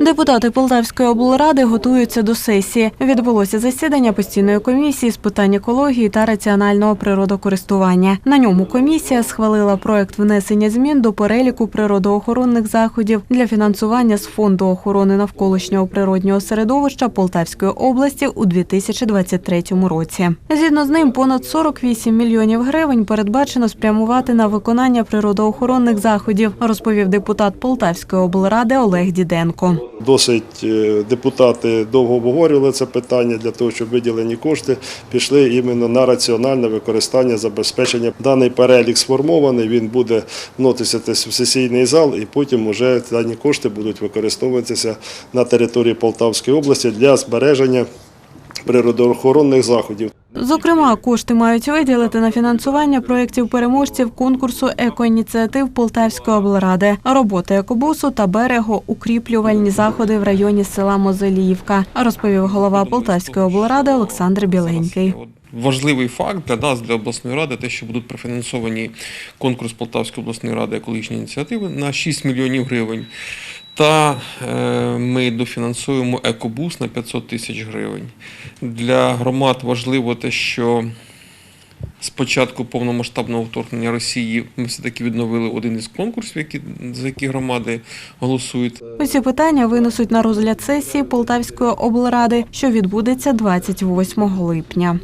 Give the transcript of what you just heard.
Депутати Полтавської облради готуються до сесії. Відбулося засідання постійної комісії з питань екології та раціонального природокористування. На ньому комісія схвалила проект внесення змін до переліку природоохоронних заходів для фінансування з фонду охорони навколишнього природнього середовища Полтавської області у 2023 році. Згідно з ним, понад 48 мільйонів гривень передбачено спрямувати на виконання природоохоронних заходів, розповів депутат Полтавської облради Олег Діденко. Досить е, депутати довго обговорювали це питання для того, щоб виділені кошти пішли іменно на раціональне використання забезпечення. Даний перелік сформований, він буде вноситися в сесійний зал, і потім вже дані кошти будуть використовуватися на території Полтавської області для збереження природоохоронних заходів. Зокрема, кошти мають виділити на фінансування проєктів переможців конкурсу екоініціатив Полтавської облради, роботи екобусу та берегоукріплювальні заходи в районі села Мозеліївка, розповів голова Полтавської облради Олександр Біленький. Важливий факт для нас, для обласної ради, те, що будуть профінансовані конкурс Полтавської обласної ради екологічні ініціативи на 6 мільйонів гривень. Та е, ми дофінансуємо екобус на 500 тисяч гривень. Для громад важливо те, що з початку повномасштабного вторгнення Росії ми все-таки відновили один із конкурсів, які, за які громади голосують. Усі питання винесуть на розгляд сесії Полтавської облради, що відбудеться 28 липня.